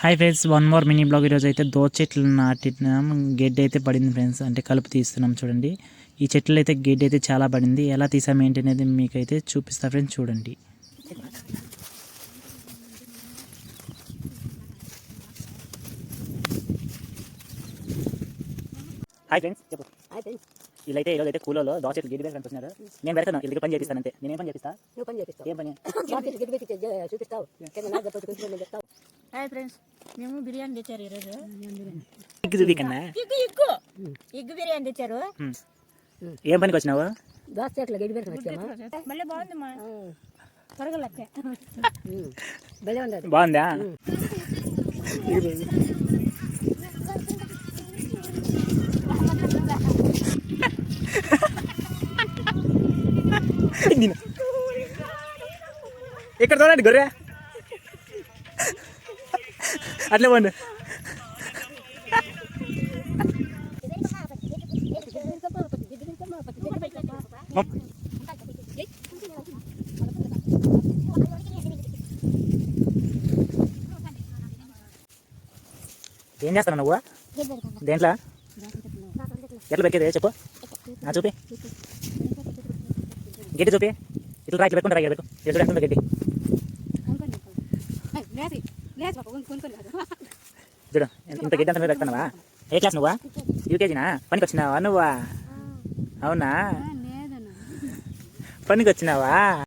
Hi friends one more mini blog ఈరోజు అయితే దో చెట్లు నాటినాం. గెడ్డి అయితే పడింది ఫ్రెండ్స్ అంటే కలుపు తీస్తున్నాం చూడండి. ఈ చెట్లు అయితే గెడ్డి అయితే చాలా పడింది. ఎలా తీసాం ఏంటి అనేది మీకైతే చూపిస్తా ఫ్రెండ్స్ చూడండి. హాయ్ ఫ్రెండ్స్ చెప్పు. వీళ్ళైతే ఈరోజు అయితే కూలలో దోశ చెట్లు గెడ్డి కనిపిస్తున్నారు నేను పెడతాను వీళ్ళకి పని చేపిస్తాను అంతే. నేనేం పని చేపిస్తా? నువ్వు పని చేపిస్తావు. ఏం పని? చూపిస్తావు. హాయ్ ఫ్రెండ్స్ మేము బిర్యానీ తెచ్చారు ఈరోజు. ఇగ్గు బిర్యానీ తెచ్చారు. ఏం పనికి వచ్చినావు? దోశ చెట్లు పెట్టి వచ్చామా? మళ్ళీ మా త్వరగా బాగుందా? ఇక్కడ చూడండి గొర్రె అట్లే పోండి ఏం చేస్తాను నువ్వు? దేంట్లో? ఎట్లా పెట్టేది చెప్పు. నా చూపి. గడ్డి చూపి. ఇట్లా రా ఇట్లా పెట్టుకుంటా రా ఇక్కడ పెట్టు ఇట్లా చూడు ఇంత గడ్డి అంత పెట్టుకున్నావా? ఏ క్లాస్ నువ్వా? యూకేజీనా? పనికి వచ్చినావా నువ్వా అవునా? పనికి వచ్చినావా